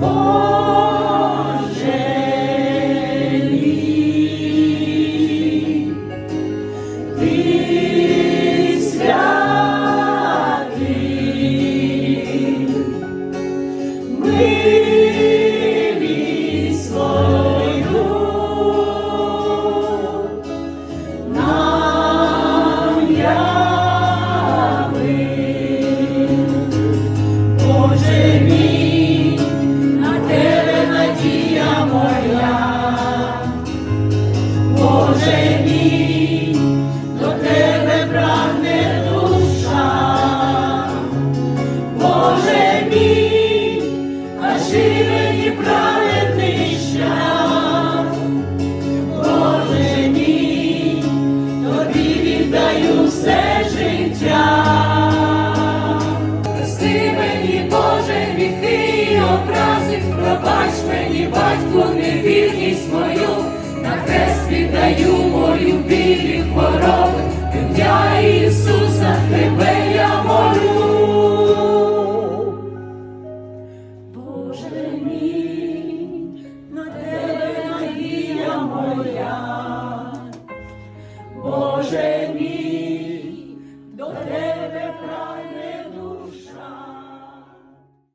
мій. Кажи мені праведний тобі віддаю все життя. Прости мені, Боже, гріхи образи, пробач мені, батьку, невірність мою, Боже мій, на тебе надія моя, Боже